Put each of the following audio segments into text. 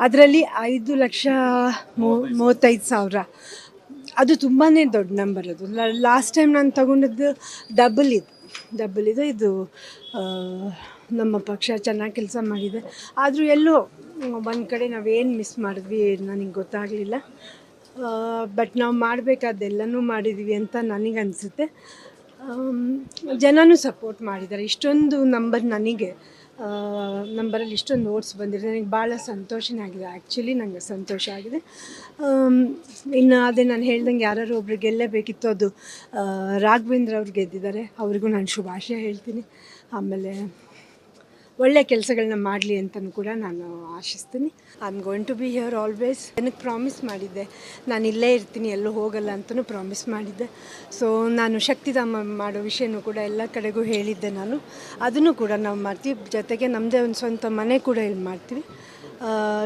ಅದರಲ್ಲಿ ಐದು ಲಕ್ಷ ಮೂವತ್ತೈದು ಸಾವಿರ. ಅದು ತುಂಬಾ ದೊಡ್ಡ ನಂಬರ್ ಅದು. ಲಾಸ್ಟ್ ಟೈಮ್ ನಾನು ತಗೊಂಡಿದ್ದು ಡಬಲ್ ಇದು. ಡಬಲ್ ಇದು ಇದು ನಮ್ಮ ಪಕ್ಷ ಚೆನ್ನಾಗಿ ಕೆಲಸ ಮಾಡಿದೆ. ಆದರೂ ಎಲ್ಲೋ, ಒಂದು ಕಡೆ ನಾವೇನು ಮಿಸ್ ಮಾಡಿದ್ವಿ ನನಗೆ ಗೊತ್ತಾಗಲಿಲ್ಲ. ಬಟ್ ನಾವು ಮಾಡಬೇಕಾದ್ದೆಲ್ಲನೂ ಮಾಡಿದ್ವಿ ಅಂತ ನನಗನ್ಸುತ್ತೆ ಜನನೂ ಸಪೋರ್ಟ್ ಮಾಡಿದ್ದಾರೆ. ಇಷ್ಟೊಂದು ನಂಬರ್ ನನಗೆ. ನಂಬರಲ್ಲಿ ಇಷ್ಟೊಂದು ನೋಟ್ಸ್ ಬಂದಿದೆ. ನನಗೆ ಭಾಳ ಸಂತೋಷನೇ ಆಗಿದೆ. ಆ್ಯಕ್ಚುಲಿ ನನಗೆ ಸಂತೋಷ ಆಗಿದೆ. ಇನ್ನು ಅದೇ ನಾನು ಹೇಳ್ದಂಗೆ ಯಾರು ಒಬ್ರು ಗೆಲ್ಲೇಬೇಕಿತ್ತು ಅದು ರಾಘವೇಂದ್ರ ಅವ್ರು ಗೆದ್ದಿದ್ದಾರೆ. ಅವರಿಗೂ ನಾನು ಶುಭಾಶಯ ಹೇಳ್ತೀನಿ. ಆಮೇಲೆ ಒಳ್ಳೆ ಕೆಲಸಗಳನ್ನ ಮಾಡಲಿ ಅಂತಲೂ ಕೂಡ ನಾನು ಆಶಿಸ್ತೀನಿ. I am going to be here always ನನಗೆ ಪ್ರಾಮಿಸ್ ಮಾಡಿದ್ದೆ? ನಾನು ಇಲ್ಲೇ ಇರ್ತೀನಿ, ಎಲ್ಲೂ ಹೋಗಲ್ಲ ಅಂತಲೂ ಪ್ರಾಮಿಸ್ ಮಾಡಿದ್ದೆ. ಸೊ ನಾನು ಶಕ್ತಿಧಾಮ ಮಾಡೋ ವಿಷಯನೂ ಕೂಡ ಎಲ್ಲ ಕಡೆಗೂ ಹೇಳಿದ್ದೆ ನಾನು. ಅದನ್ನು ಕೂಡ ನಾವು ಮಾಡ್ತೀವಿ. ಜೊತೆಗೆ ನಮ್ಮದೇ ಒಂದು ಸ್ವಂತ ಮನೆ ಕೂಡ ಇಲ್ಲಿ ಮಾಡ್ತೀವಿ.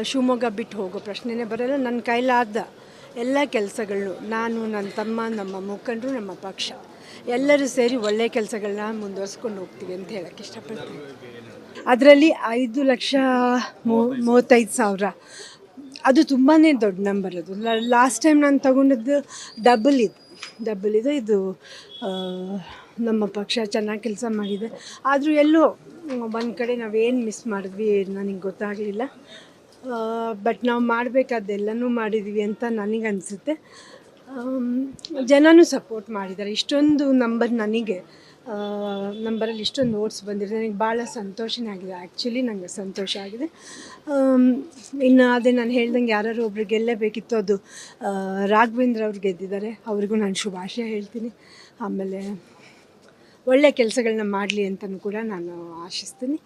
ಶಿವಮೊಗ್ಗ ಬಿಟ್ಟು ಹೋಗೋ ಪ್ರಶ್ನೆನೇ ಬರಲ್ಲ. ನನ್ನ ಕೈಲಾದ ಎಲ್ಲ ಕೆಲಸಗಳು ನಾನು ನನ್ನ ತಮ್ಮ, ನಮ್ಮ ಮುಖಂಡರು, ನಮ್ಮ ಪಕ್ಷ ಎಲ್ಲರೂ ಸೇರಿ ಒಳ್ಳೆಯ ಕೆಲಸಗಳನ್ನ ಮುಂದುವರ್ಸ್ಕೊಂಡು ಹೋಗ್ತೀವಿ ಅಂತ ಹೇಳಕ್ಕೆ ಇಷ್ಟಪಡ್ತೀನಿ. ಅದರಲ್ಲಿ ಐದು ಲಕ್ಷ ಮೂವತ್ತೈದು ಸಾವಿರ. ಅದು ತುಂಬಾ ದೊಡ್ಡ ನಂಬರ್ ಅದು. ಲಾಸ್ಟ್ ಟೈಮ್ ನಾನು ತಗೊಂಡಿದ್ದು ಡಬಲ್ ಇದು. ಡಬಲ್ ಇದು ಇದು ನಮ್ಮ ಪಕ್ಷ ಚೆನ್ನಾಗಿ ಕೆಲಸ ಮಾಡಿದೆ. ಆದರೂ ಎಲ್ಲೋ, ಒಂದು ಕಡೆ ನಾವೇನು ಮಿಸ್ ಮಾಡಿದ್ವಿ ನನಗೆ ಗೊತ್ತಾಗಲಿಲ್ಲ. ಬಟ್ ನಾವು ಮಾಡಬೇಕಾದ್ದೆಲ್ಲನೂ ಮಾಡಿದ್ವಿ ಅಂತ ನನಗನ್ಸುತ್ತೆ ಅನಿಸುತ್ತೆ. ಜನನೂ ಸಪೋರ್ಟ್ ಮಾಡಿದ್ದಾರೆ. ಇಷ್ಟೊಂದು ನಂಬರ್ ನನಗೆ. ನಂಬರಲ್ಲಿ ಇಷ್ಟೊಂದು ನೋಟ್ಸ್ ಬಂದಿದೆ ನನಗೆ ಭಾಳ ಸಂತೋಷನೇ ಆಗಿದೆ. ಆ್ಯಕ್ಚುಲಿ ನನಗೆ ಸಂತೋಷ ಆಗಿದೆ. ಇನ್ನು ಅದೇ ನಾನು ಹೇಳ್ದಂಗೆ ಯಾರು ಒಬ್ರು ಗೆಲ್ಲೇಬೇಕಿತ್ತು ಅದು ರಾಘವೇಂದ್ರ ಅವ್ರು ಗೆದ್ದಿದ್ದಾರೆ. ಅವ್ರಿಗೂ ನಾನು ಶುಭಾಶಯ ಹೇಳ್ತೀನಿ. ಆಮೇಲೆ ಒಳ್ಳೆಯ ಕೆಲಸಗಳನ್ನ ಮಾಡಲಿ ಅಂತಲೂ ಕೂಡ ನಾನು ಆಶಿಸ್ತೀನಿ.